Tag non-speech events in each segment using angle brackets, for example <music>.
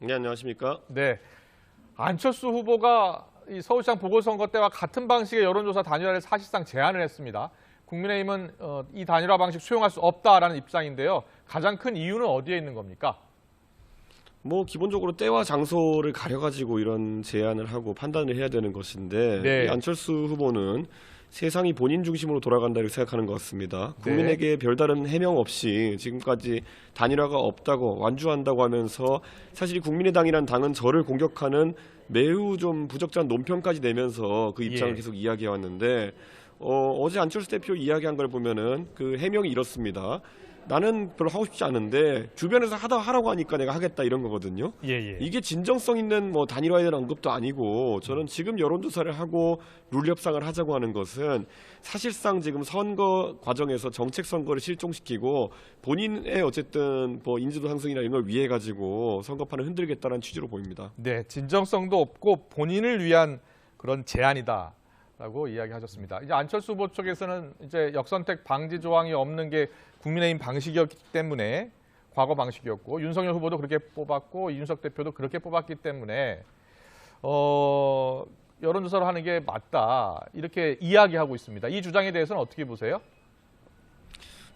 네, 안녕하십니까? 네. 안철수 후보가 이 서울시장 보궐선거 때와 같은 방식의 여론조사 단일화를 사실상 제안을 했습니다. 국민의힘은 어, 이 단일화 방식 수용할 수 없다라는 입장인데요. 가장 큰 이유는 어디에 있는 겁니까? 뭐 기본적으로 때와 장소를 가려가지고 이런 제안을 하고 판단을 해야 되는 것인데 네. 이 안철수 후보는 세상이 본인 중심으로 돌아간다 이렇게 생각하는 것 같습니다. 네. 국민에게 별다른 해명 없이 지금까지 단일화가 없다고 완주한다고 하면서 사실 이 국민의당이란 당은 저를 공격하는 매우 좀 부적절한 논평까지 내면서 그 입장을 예. 계속 이야기해 왔는데 어, 어제 안철수 대표 이야기한 걸 보면은 그 해명이 이렇습니다. 나는 별로 하고 싶지 않은데 주변에서 하다 하라고 하니까 내가 하겠다 이런 거거든요. 예, 예. 이게 진정성 있는 뭐 단일화에 대한 언급도 아니고 저는 지금 여론조사를 하고 룰 협상을 하자고 하는 것은 사실상 지금 선거 과정에서 정책 선거를 실종시키고 본인의 어쨌든 뭐 인지도 상승이나 이런 걸 위해 가지고 선거판을 흔들겠다는 취지로 보입니다. 네, 진정성도 없고 본인을 위한 그런 제안이다. 라고 이야기하셨습니다. 이제 안철수 후보 쪽에서는 이제 역선택 방지 조항이 없는 게 국민의힘 방식이었기 때문에 과거 방식이었고 윤석열 후보도 그렇게 뽑았고 이준석 대표도 그렇게 뽑았기 때문에 어, 여론조사를 하는 게 맞다 이렇게 이야기하고 있습니다. 이 주장에 대해서는 어떻게 보세요?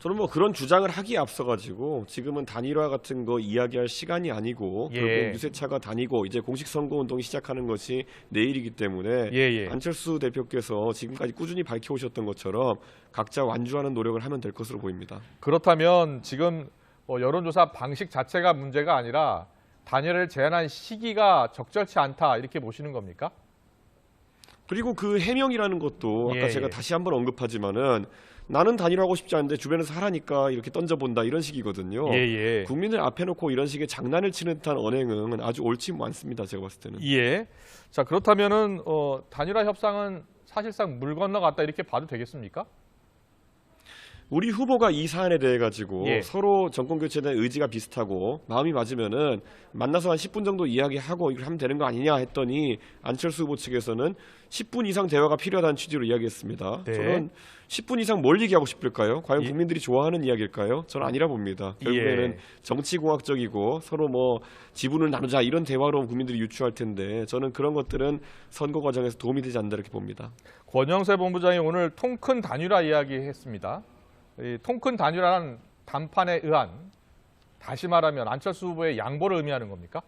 저는 뭐 그런 주장을 하기에 앞서 가지고 지금은 단일화 같은 거 이야기할 시간이 아니고 예. 결국 유세차가 다니고 이제 공식 선거 운동이 시작하는 것이 내일이기 때문에 예, 예. 안철수 대표께서 지금까지 꾸준히 밝혀오셨던 것처럼 각자 완주하는 노력을 하면 될 것으로 보입니다. 그렇다면 지금 뭐 여론조사 방식 자체가 문제가 아니라 단일화를 제안한 시기가 적절치 않다 이렇게 보시는 겁니까? 그리고 그 해명이라는 것도 아까 예, 제가 예. 다시 한번 언급하지만은 나는 단일화하고 싶지 않은데 주변에서 하라니까 이렇게 던져본다 이런 식이거든요. 예. 국민을 앞에 놓고 이런 식의 장난을 치는 듯한 언행은 아주 옳지 않습니다. 제가 봤을 때는. 예. 자 그렇다면은 어, 단일화 협상은 사실상 물 건너갔다 이렇게 봐도 되겠습니까? 우리 후보가 이 사안에 대해 가지고 예. 서로 정권 교체에 대한 의지가 비슷하고 마음이 맞으면은 만나서 한 10분 정도 이야기하고 이걸 하면 되는 거 아니냐 했더니 안철수 후보 측에서는 10분 이상 대화가 필요하다는 취지로 이야기했습니다. 네. 저는 10분 이상 뭘 얘기하고 싶을까요? 과연 예. 국민들이 좋아하는 이야기일까요? 저는 아니라 봅니다. 결국에는 예. 정치공학적이고 서로 뭐 지분을 나누자 이런 대화로 국민들이 유추할 텐데 저는 그런 것들은 선거 과정에서 도움이 되지 않는다 이렇게 봅니다. 권영세 본부장이 오늘 통큰 단일화 이야기했습니다. 이 통큰 단일화는 단판에 의한 다시 말하면 안철수 후보의 양보를 의미하는 겁니까?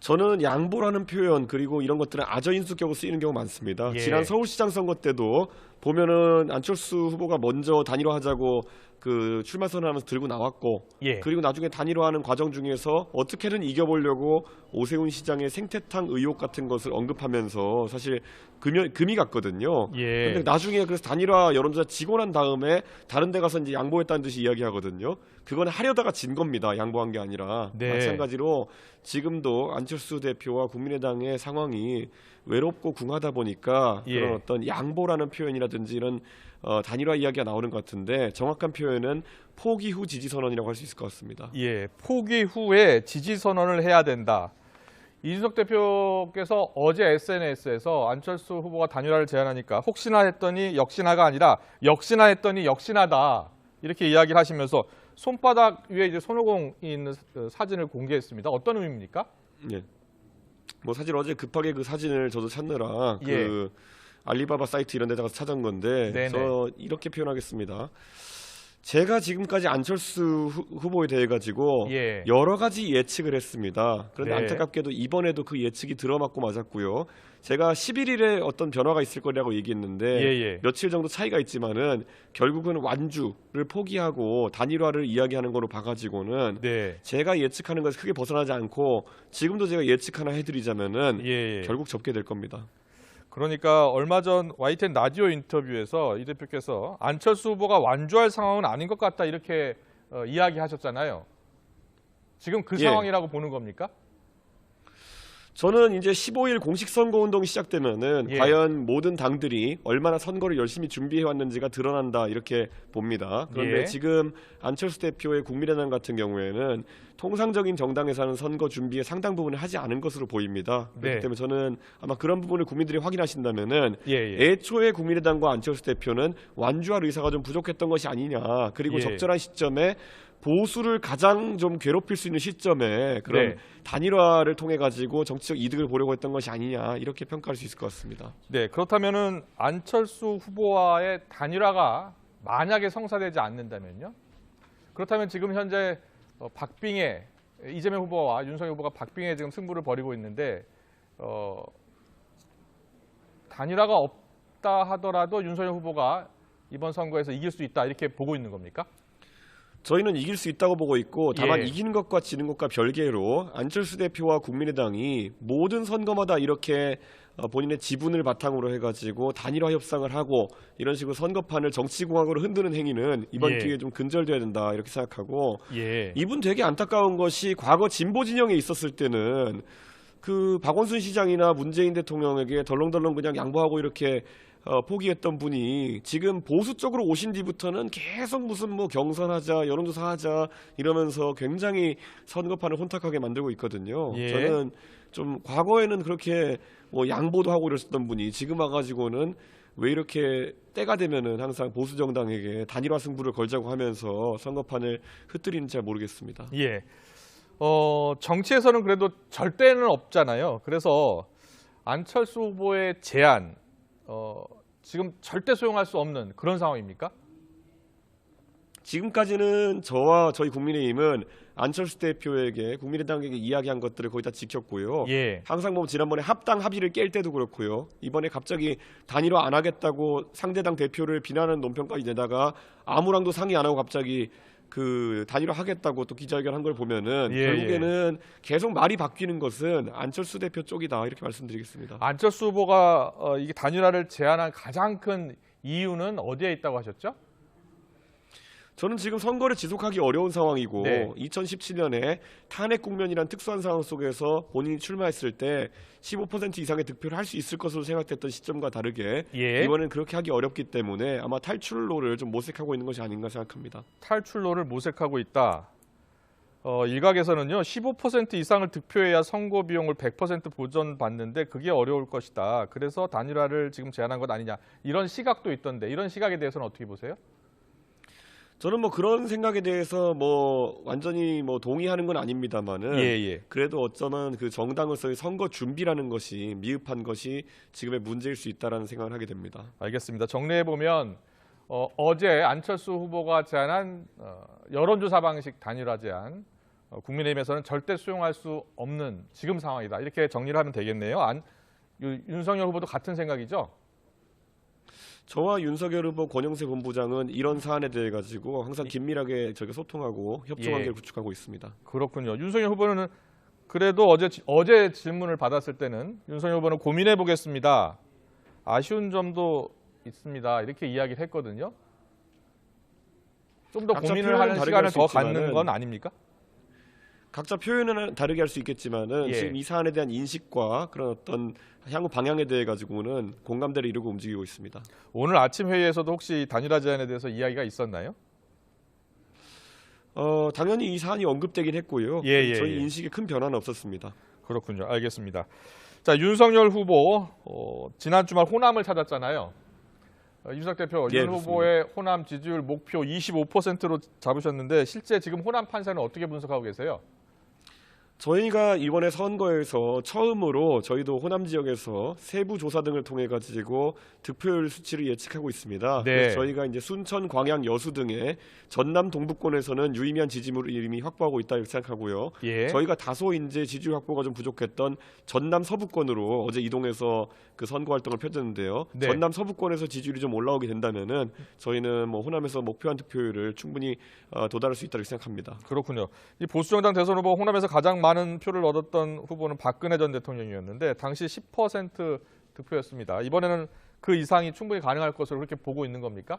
저는 양보라는 표현 그리고 이런 것들은 아저인수격으로 쓰이는 경우가 많습니다. 예. 지난 서울시장 선거 때도 보면은 안철수 후보가 먼저 단일화하자고 그 출마 선언하면서 들고 나왔고 예. 그리고 나중에 단일화하는 과정 중에서 어떻게든 이겨보려고 오세훈 시장의 생태탕 의혹 같은 것을 언급하면서 사실 금이, 금이 갔거든요. 예. 근데 나중에 그래서 단일화 여론조사 지고 난 다음에 다른 데 가서 이제 양보했다는 듯이 이야기하거든요. 그건 하려다가 진 겁니다. 양보한 게 아니라. 네. 마찬가지로 지금도 안철수 대표와 국민의당의 상황이 외롭고 궁하다 보니까 예. 그런 어떤 양보라는 표현이라든지 이런 어, 단일화 이야기가 나오는 것 같은데 정확한 표현은 포기 후 지지 선언이라고 할 수 있을 것 같습니다. 예, 포기 후에 지지 선언을 해야 된다. 이준석 대표께서 어제 SNS에서 안철수 후보가 단일화를 제안하니까 혹시나 했더니 역시나가 아니라 역시나 했더니 역시나다 이렇게 이야기를 하시면서 손바닥 위에 이제 손오공이 있는 어, 사진을 공개했습니다. 어떤 의미입니까? 예. 뭐 사실 어제 급하게 그 사진을 저도 찾느라 그 알리바바 사이트 이런 데다가 찾은 건데 네네. 저 이렇게 표현하겠습니다. 제가 지금까지 안철수 후- 후보에 대해 가지고 예. 여러 가지 예측을 했습니다. 그런데 네. 안타깝게도 이번에도 그 예측이 들어맞고 맞았고요. 제가 11일에 어떤 변화가 있을 거라고 얘기했는데 예, 예. 며칠 정도 차이가 있지만은 결국은 완주를 포기하고 단일화를 이야기하는 거로 봐가지고는 네. 제가 예측하는 것에 크게 벗어나지 않고 지금도 제가 예측 하나 해드리자면은 예, 예. 결국 접게 될 겁니다. 그러니까 얼마 전 YTN 라디오 인터뷰에서 이 대표께서 안철수 후보가 완주할 상황은 아닌 것 같다 이렇게 어, 이야기하셨잖아요. 지금 그 예. 상황이라고 보는 겁니까? 저는 이제 15일 공식 선거 운동이 시작되면은 예. 과연 모든 당들이 얼마나 선거를 열심히 준비해 왔는지가 드러난다 이렇게 봅니다. 그런데 예. 지금 안철수 대표의 국민의당 같은 경우에는 통상적인 정당에서 하는 선거 준비에 상당 부분을 하지 않은 것으로 보입니다. 그렇기 네. 때문에 저는 아마 그런 부분을 국민들이 확인하신다면은 예, 예. 애초에 국민의당과 안철수 대표는 완주할 의사가 좀 부족했던 것이 아니냐. 그리고 예. 적절한 시점에 보수를 가장 좀 괴롭힐 수 있는 시점에 그런 네. 단일화를 통해 가지고 정치적 이득을 보려고 했던 것이 아니냐 이렇게 평가할 수 있을 것 같습니다. 네, 그렇다면은 안철수 후보와의 단일화가 만약에 성사되지 않는다면요? 그렇다면 지금 현재 어, 박빙의 이재명 후보와 윤석열 후보가 박빙의 지금 승부를 벌이고 있는데 어, 단일화가 없다 하더라도 윤석열 후보가 이번 선거에서 이길 수 있다 이렇게 보고 있는 겁니까? 저희는 이길 수 있다고 보고 있고 다만 예. 이기는 것과 지는 것과 별개로 안철수 대표와 국민의당이 모든 선거마다 이렇게 어, 본인의 지분을 바탕으로 해가지고 단일화 협상을 하고 이런 식으로 선거판을 정치공학으로 흔드는 행위는 이번 예. 기회에 좀 근절돼야 된다 이렇게 생각하고 예. 이분 되게 안타까운 것이 과거 진보 진영에 있었을 때는 그 박원순 시장이나 문재인 대통령에게 덜렁덜렁 그냥 양보하고 이렇게 어, 포기했던 분이 지금 보수 쪽으로 오신 뒤부터는 계속 무슨 뭐 경선하자 여론조사 하자 이러면서 굉장히 선거판을 혼탁하게 만들고 있거든요. 예. 저는 좀 과거에는 그렇게 뭐 양보도 하고 이랬었던 분이 지금 와가지고는 왜 이렇게 때가 되면은 항상 보수 정당에게 단일화 승부를 걸자고 하면서 선거판을 흩뜨리는지 잘 모르겠습니다. 예. 어, 정치에서는 그래도 절대는 없잖아요. 그래서 안철수 후보의 제안, 어, 지금 절대 수용할 수 없는 그런 상황입니까? 지금까지는 저와 저희 국민의힘은 안철수 대표에게 국민의당에게 이야기한 것들을 거의 다 지켰고요. 예. 항상 뭐 지난번에 합당 합의를 깰 때도 그렇고요. 이번에 갑자기 단일화 안 하겠다고 상대당 대표를 비난하는 논평까지 내다가 아무랑도 상의 안 하고 갑자기 그 단일화 하겠다고 또 기자회견 한 걸 보면은 예, 결국에는 계속 말이 바뀌는 것은 안철수 대표 쪽이다 이렇게 말씀드리겠습니다. 안철수 후보가 어, 이게 단일화를 제안한 가장 큰 이유는 어디에 있다고 하셨죠? 저는 지금 선거를 지속하기 어려운 상황이고 네. 2017년에 탄핵 국면이란 특수한 상황 속에서 본인이 출마했을 때 15% 이상의 득표를 할 수 있을 것으로 생각됐던 시점과 다르게 예. 이번엔 그렇게 하기 어렵기 때문에 아마 탈출로를 좀 모색하고 있는 것이 아닌가 생각합니다. 탈출로를 모색하고 있다. 어, 일각에서는요, 15% 이상을 득표해야 선거 비용을 100% 보전받는데 그게 어려울 것이다. 그래서 단일화를 지금 제안한 것 아니냐. 이런 시각도 있던데 이런 시각에 대해서는 어떻게 보세요? 저는 뭐 그런 생각에 대해서 뭐 완전히 뭐 동의하는 건 아닙니다만은 예. 그래도 어쩌면 그 정당으로서의 선거 준비라는 것이 미흡한 것이 지금의 문제일 수 있다라는 생각을 하게 됩니다. 알겠습니다. 정리해 보면 어, 어제 안철수 후보가 제안한 어, 여론조사 방식 단일화 제안 어, 국민의힘에서는 절대 수용할 수 없는 지금 상황이다. 이렇게 정리를 하면 되겠네요. 안, 유- 윤석열 후보도 같은 생각이죠? 저와 윤석열 후보 권영세 본부장은 이런 사안에 대해 가지고 항상 긴밀하게 저희가 소통하고 협조 예. 관계를 구축하고 있습니다. 그렇군요. 윤석열 후보는 그래도 어제 지- 어제 질문을 받았을 때는 윤석열 후보는 고민해 보겠습니다. 아쉬운 점도 있습니다. 이렇게 이야기를 했거든요. 좀 더 고민을 하는 시간을 더 있지만은 갖는 건 아닙니까? 각자 표현은 다르게 할 수 있겠지만은 예. 지금 이 사안에 대한 인식과 그런 어떤 향후 방향에 대해 가지고는 공감대를 이루고 움직이고 있습니다. 오늘 아침 회의에서도 혹시 단일화 제안에 대해서 이야기가 있었나요? 어, 당연히 이 사안이 언급되긴 했고요. 예, 예, 저희 예. 인식에 큰 변화는 없었습니다. 그렇군요. 알겠습니다. 자 윤석열 후보 어, 지난 주말 호남을 찾았잖아요. 어, 이준석 대표 예, 윤 그렇습니다. 후보의 호남 지지율 목표 25%로 잡으셨는데 실제 지금 호남 판세는 어떻게 분석하고 계세요? 저희가 이번에 선거에서 처음으로 저희도 호남 지역에서 세부 조사 등을 통해 가지고 득표율 수치를 예측하고 있습니다. 네. 그래서 저희가 이제 순천, 광양, 여수 등의 전남 동부권에서는 유의미한 지지율을 이미 확보하고 있다 이렇게 생각하고요. 예. 저희가 다소 이제 지지율 확보가 좀 부족했던 전남 서부권으로 어제 이동해서 그 선거 활동을 펼쳤는데요. 네. 전남 서부권에서 지지율이 좀 올라오게 된다면은 저희는 뭐 호남에서 목표한 득표율을 충분히 어, 도달할 수 있다고 생각합니다. 그렇군요. 이 보수정당 대선 후보 호남에서 가장 많은 표를 얻었던 후보는 박근혜 전 대통령이었는데 당시 10% 득표였습니다. 이번에는 그 이상이 충분히 가능할 것으로 그렇게 보고 있는 겁니까?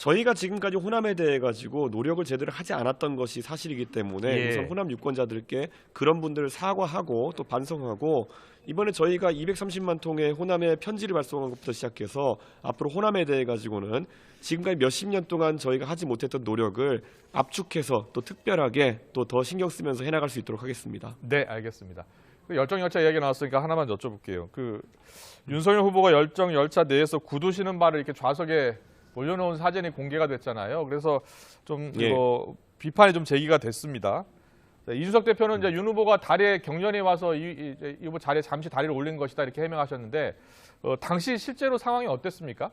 저희가 지금까지 호남에 대해 가지고 노력을 제대로 하지 않았던 것이 사실이기 때문에 예. 우선 호남 유권자들께 그런 분들을 사과하고 또 반성하고 이번에 저희가 230만 통의 호남에 편지를 발송한 것부터 시작해서 앞으로 호남에 대해 가지고는 지금까지 몇십 년 동안 저희가 하지 못했던 노력을 압축해서 또 특별하게 또 더 신경 쓰면서 해나갈 수 있도록 하겠습니다. 네, 알겠습니다. 그 열정 열차 이야기 나왔으니까 하나만 여쭤볼게요. 그 윤석열 후보가 열정 열차 내에서 굳으시는 말을 이렇게 좌석에 올려놓은 사진이 공개가 됐잖아요. 그래서 좀 예. 이거 비판이 좀 제기가 됐습니다. 자, 이준석 대표는 이제 윤 후보가 다리에 경련이 와서 이, 이, 이 후보 자리에 잠시 다리를 올린 것이다 이렇게 해명하셨는데 어, 당시 실제로 상황이 어땠습니까?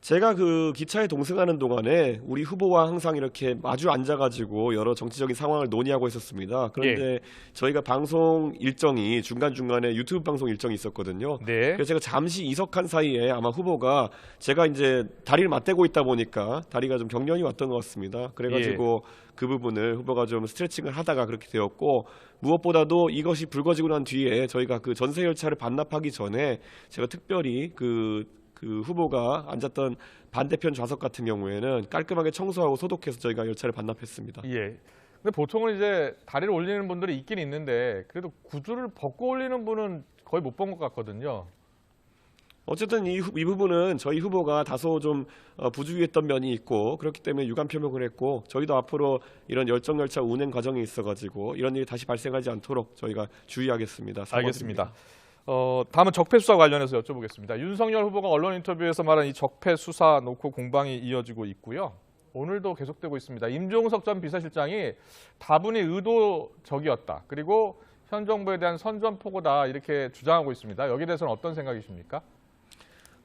제가 그 기차에 동승하는 동안에 우리 후보와 항상 이렇게 마주 앉아가지고 여러 정치적인 상황을 논의하고 있었습니다. 그런데 저희가 방송 일정이 중간 중간에 유튜브 방송 일정이 있었거든요. 네. 그래서 제가 잠시 이석한 사이에 아마 후보가 제가 이제 다리를 맞대고 있다 보니까 다리가 좀 경련이 왔던 것 같습니다. 그래가지고 그 부분을 후보가 좀 스트레칭을 하다가 그렇게 되었고 무엇보다도 이것이 불거지고 난 뒤에 저희가 그 전세 열차를 반납하기 전에 제가 특별히 그, 그 후보가 앉았던 반대편 좌석 같은 경우에는 깔끔하게 청소하고 소독해서 저희가 열차를 반납했습니다. 예. 근데 보통은 이제 다리를 올리는 분들이 있긴 있는데 그래도 구두를 벗고 올리는 분은 거의 못 본 것 같거든요. 어쨌든 이, 후- 이 부분은 저희 후보가 다소 좀 어, 부주의했던 면이 있고 그렇기 때문에 유감 표명을 했고 저희도 앞으로 이런 열정 열차 운행 과정이 있어 가지고 이런 일이 다시 발생하지 않도록 저희가 주의하겠습니다. 알겠습니다. 어, 다음은 적폐 수사 관련해서 여쭤보겠습니다. 윤석열 후보가 언론 인터뷰에서 말한 이 적폐 수사 놓고 공방이 이어지고 있고요. 오늘도 계속되고 있습니다. 임종석 전 비서실장이 다분히 의도적이었다. 그리고 현 정부에 대한 선전포고다 이렇게 주장하고 있습니다. 여기에 대해서는 어떤 생각이십니까?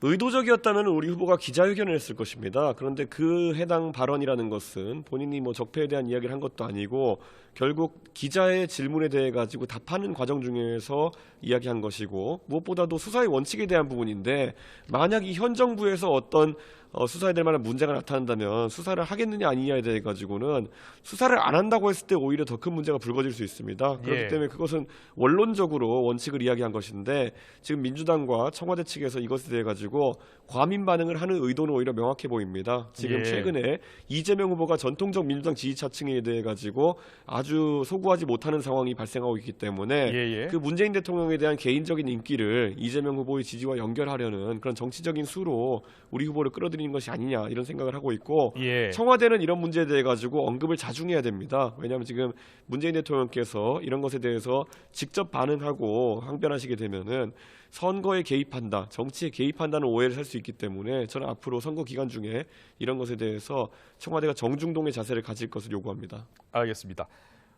의도적이었다면 우리 후보가 기자회견을 했을 것입니다. 그런데 그 해당 발언이라는 것은 본인이 뭐 적폐에 대한 이야기를 한 것도 아니고 결국 기자의 질문에 대해 가지고 답하는 과정 중에서 이야기한 것이고 무엇보다도 수사의 원칙에 대한 부분인데 만약 이 현 정부에서 어떤 어, 수사에 될 만한 문제가 나타난다면 수사를 하겠느냐 아니냐에 대해 가지고는 수사를 안 한다고 했을 때 오히려 더 큰 문제가 불거질 수 있습니다. 그렇기 예. 때문에 그것은 원론적으로 원칙을 이야기한 것인데 지금 민주당과 청와대 측에서 이것에 대해 가지고 과민 반응을 하는 의도는 오히려 명확해 보입니다. 지금 예. 최근에 이재명 후보가 전통적 민주당 지지자층에 대해 가지고 아주 소구하지 못하는 상황이 발생하고 있기 때문에 예, 예. 그 문재인 대통령에 대한 개인적인 인기를 이재명 후보의 지지와 연결하려는 그런 정치적인 수로 우리 후보를 끌어들이 는 것이 아니냐 이런 생각을 하고 있고 예. 청와대는 이런 문제에 대해 가지고 언급을 자중해야 됩니다. 왜냐하면 지금 문재인 대통령께서 이런 것에 대해서 직접 반응하고 항변하시게 되면은 선거에 개입한다, 정치에 개입한다는 오해를 살 수 있기 때문에 저는 앞으로 선거 기간 중에 이런 것에 대해서 청와대가 정중동의 자세를 가질 것을 요구합니다. 알겠습니다.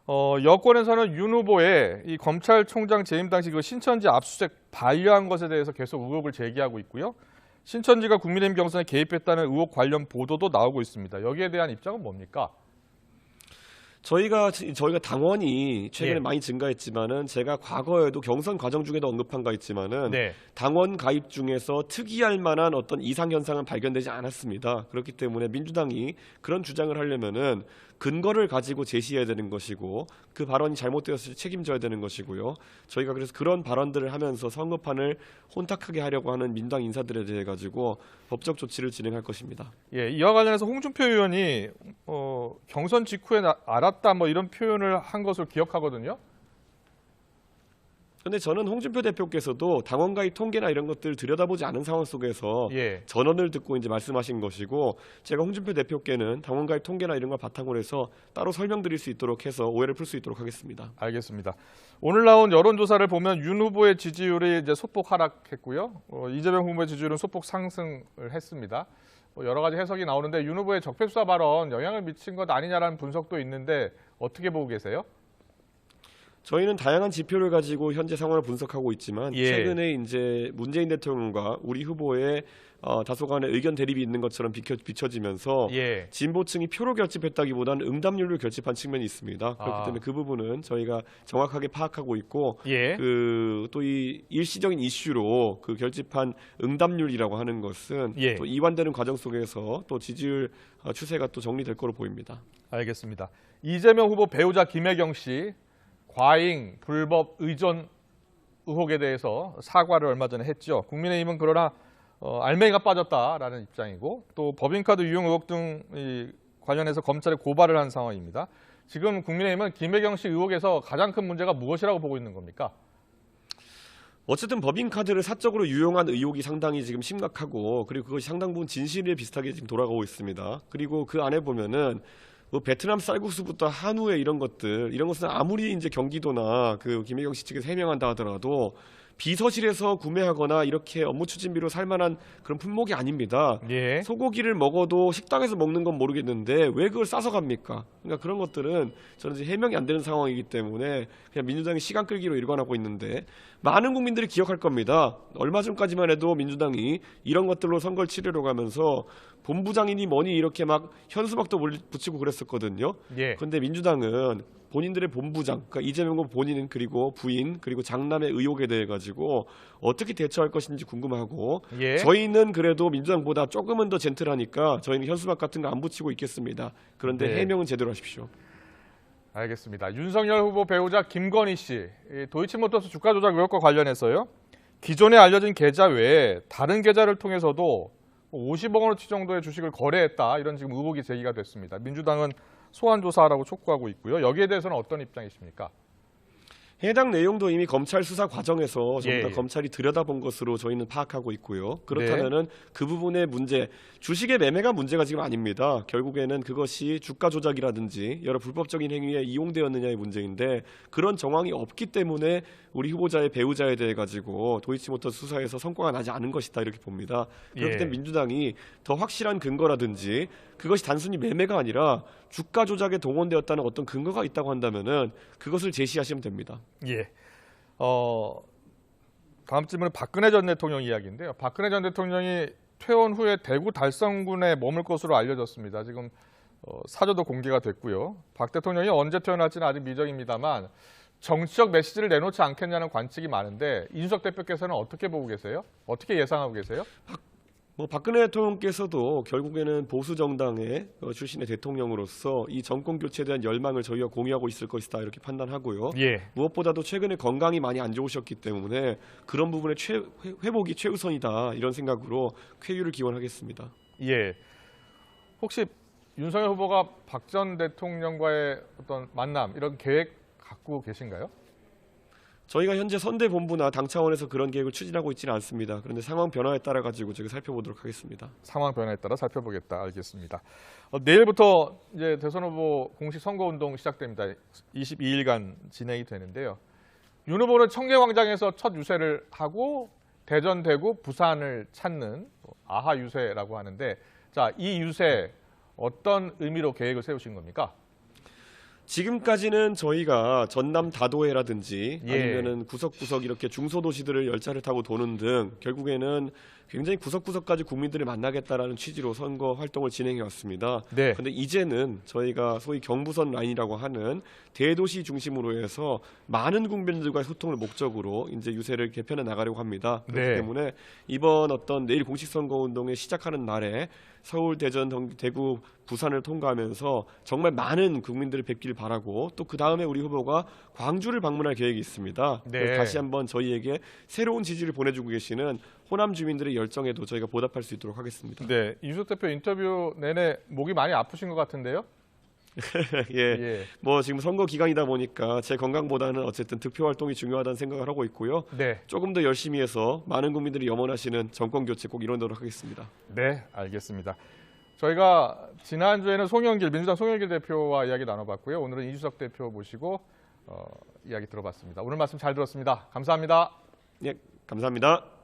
어, 여권에서는 윤 후보의 이 검찰총장 재임 당시 그 신천지 압수수색 반려한 것에 대해서 계속 의혹을 제기하고 있고요. 신천지가 국민의힘 경선에 개입했다는 의혹 관련 보도도 나오고 있습니다. 여기에 대한 입장은 뭡니까? 저희가 저희가 당원이 최근에 예. 많이 증가했지만은 제가 과거에도 경선 과정 중에도 언급한 바 있지만은 네. 당원 가입 중에서 특이할 만한 어떤 이상 현상은 발견되지 않았습니다. 그렇기 때문에 민주당이 그런 주장을 하려면은 근거를 가지고 제시해야 되는 것이고 그 발언이 잘못되었을 때 책임져야 되는 것이고요. 저희가 그래서 그런 발언들을 하면서 선거판을 혼탁하게 하려고 하는 민당 인사들에 대해 가지고 법적 조치를 진행할 것입니다. 예, 이와 관련해서 홍준표 의원이 어, 경선 직후에 나- 알았다 뭐 이런 표현을 한 것을 기억하거든요. 근데 저는 홍준표 대표께서도 당원 가입 통계나 이런 것들 들여다보지 않은 상황 속에서 예. 전언을 듣고 이제 말씀하신 것이고 제가 홍준표 대표께는 당원 가입 통계나 이런 걸 바탕으로 해서 따로 설명드릴 수 있도록 해서 오해를 풀 수 있도록 하겠습니다. 알겠습니다. 오늘 나온 여론조사를 보면 윤 후보의 지지율이 이제 소폭 하락했고요. 어, 이재명 후보의 지지율은 소폭 상승을 했습니다. 뭐 여러 가지 해석이 나오는데 윤 후보의 적폐 수사 발언 영향을 미친 것 아니냐라는 분석도 있는데 어떻게 보고 계세요? 저희는 다양한 지표를 가지고 현재 상황을 분석하고 있지만 예. 최근에 이제 문재인 대통령과 우리 후보의 어, 다소간의 의견 대립이 있는 것처럼 비켜, 비춰지면서 예. 진보층이 표로 결집했다기보다는 응답률로 결집한 측면이 있습니다. 그렇기 아. 때문에 그 부분은 저희가 정확하게 파악하고 있고 예. 그또 이 일시적인 이슈로 그 결집한 응답률이라고 하는 것은 예. 또 이완되는 과정 속에서 또 지지율 어, 추세가 또 정리될 거로 보입니다. 알겠습니다. 이재명 후보 배우자 김혜경 씨 과잉 불법 의존 의혹에 대해서 사과를 얼마 전에 했죠. 국민의힘은 그러나 어, 알맹이가 빠졌다라는 입장이고 또 법인카드 유용 의혹 등 이, 관련해서 검찰에 고발을 한 상황입니다. 지금 국민의힘은 김혜경 씨 의혹에서 가장 큰 문제가 무엇이라고 보고 있는 겁니까? 어쨌든 법인카드를 사적으로 유용한 의혹이 상당히 지금 심각하고 그리고 그것이 상당 부분 진실에 비슷하게 지금 돌아가고 있습니다. 그리고 그 안에 보면은 뭐 베트남 쌀국수부터 한우에 이런 것들 이런 것은 아무리 이제 경기도나 그 김혜경 씨 측에서 해명한다 하더라도 비서실에서 구매하거나 이렇게 업무 추진비로 살 만한 그런 품목이 아닙니다. 예. 소고기를 먹어도 식당에서 먹는 건 모르겠는데 왜 그걸 싸서 갑니까? 그러니까 그런 것들은 저는 이제 해명이 안 되는 상황이기 때문에 그냥 민주당이 시간 끌기로 일관하고 있는데 많은 국민들이 기억할 겁니다. 얼마 전까지만 해도 민주당이 이런 것들로 선거를 치르려 가면서 본부장이니 뭐니 이렇게 막 현수막도 물- 붙이고 그랬었거든요. 예. 그런데 민주당은 본인들의 본부장, 그러니까 이재명 후보 본인 그리고 부인 그리고 장남의 의혹에 대해 가지고 어떻게 대처할 것인지 궁금하고 예. 저희는 그래도 민주당보다 조금은 더 젠틀하니까 저희는 현수막 같은 거 안 붙이고 있겠습니다. 그런데 네. 해명은 제대로 하십시오. 알겠습니다. 윤석열 후보 배우자 김건희 씨, 이 도이치모터스 주가 조작 의혹과 관련해서요. 기존에 알려진 계좌 외에 다른 계좌를 통해서도 50억 원어치 정도의 주식을 거래했다 이런 지금 의혹이 제기가 됐습니다. 민주당은 소환 조사하라고 촉구하고 있고요. 여기에 대해서는 어떤 입장이십니까? 해당 내용도 이미 검찰 수사 과정에서 전부 예, 다 예. 검찰이 들여다본 것으로 저희는 파악하고 있고요. 그렇다면은 그 부분의 문제, 주식의 매매가 문제가 지금 아닙니다. 결국에는 그것이 주가 조작이라든지 여러 불법적인 행위에 이용되었느냐의 문제인데 그런 정황이 없기 때문에 우리 후보자의 배우자에 대해 가지고 도이치모터스 수사에서 성과가 나지 않은 것이다 이렇게 봅니다. 그렇기 예. 때문에 민주당이 더 확실한 근거라든지 그것이 단순히 매매가 아니라 주가 조작에 동원되었다는 어떤 근거가 있다고 한다면은 그것을 제시하시면 됩니다. 예. 어, 다음 질문은 박근혜 전 대통령 이야기인데요. 박근혜 전 대통령이 퇴원 후에 대구 달성군에 머물 것으로 알려졌습니다. 지금 어, 사저도 공개가 됐고요. 박 대통령이 언제 퇴원할지는 아직 미정입니다만 정치적 메시지를 내놓지 않겠냐는 관측이 많은데 이준석 대표께서는 어떻게 보고 계세요? 어떻게 예상하고 계세요? 뭐 박근혜 대통령께서도 결국에는 보수 정당의 어, 출신의 대통령으로서 이 정권 교체에 대한 열망을 저희와 공유하고 있을 것이다 이렇게 판단하고요. 예. 무엇보다도 최근에 건강이 많이 안 좋으셨기 때문에 그런 부분의 최, 회- 회복이 최우선이다 이런 생각으로 쾌유를 기원하겠습니다. 예. 혹시 윤석열 후보가 박 전 대통령과의 어떤 만남 이런 계획 갖고 계신가요? 저희가 현재 선대 본부나 당 차원에서 그런 계획을 추진하고 있지는 않습니다. 그런데 상황 변화에 따라 가지고 저희가 살펴보도록 하겠습니다. 상황 변화에 따라 살펴보겠다. 알겠습니다. 어, 내일부터 이제 대선 후보 공식 선거 운동 시작됩니다. 22일간 진행이 되는데요. 윤 후보는 청계광장에서 첫 유세를 하고 대전, 대구, 부산을 찾는 아하 유세라고 하는데 자, 이 유세 어떤 의미로 계획을 세우신 겁니까? 지금까지는 저희가 전남 다도해라든지 예. 아니면은 구석구석 이렇게 중소도시들을 열차를 타고 도는 등 결국에는 굉장히 구석구석까지 국민들을 만나겠다라는 취지로 선거 활동을 진행해 왔습니다. 네. 근데 이제는 저희가 소위 경부선 라인이라고 하는 대도시 중심으로 해서 많은 국민들과의 소통을 목적으로 이제 유세를 개편해 나가려고 합니다. 그렇기 네. 때문에 이번 어떤 내일 공식 선거 운동에 시작하는 날에 서울, 대전, 경- 대구, 부산을 통과하면서 정말 많은 국민들을 뵙기를 바라고 또 그 다음에 우리 후보가 광주를 방문할 계획이 있습니다. 네. 다시 한번 저희에게 새로운 지지를 보내주고 계시는 호남 주민들의 열정에도 저희가 보답할 수 있도록 하겠습니다. 네. 이준석 대표 인터뷰 내내 목이 많이 아프신 것 같은데요? <laughs> 예. 예. 뭐 지금 선거 기간이다 보니까 제 건강보다는 어쨌든 득표 활동이 중요하다는 생각을 하고 있고요. 네. 조금 더 열심히 해서 많은 국민들이 염원하시는 정권 교체 꼭 이뤄내도록 하겠습니다. 네, 알겠습니다. 저희가 지난주에는 송영길 민주당 송영길 대표와 이야기 나눠봤고요. 오늘은 이주석 대표 모시고 어, 이야기 들어봤습니다. 오늘 말씀 잘 들었습니다. 감사합니다. 예, 감사합니다.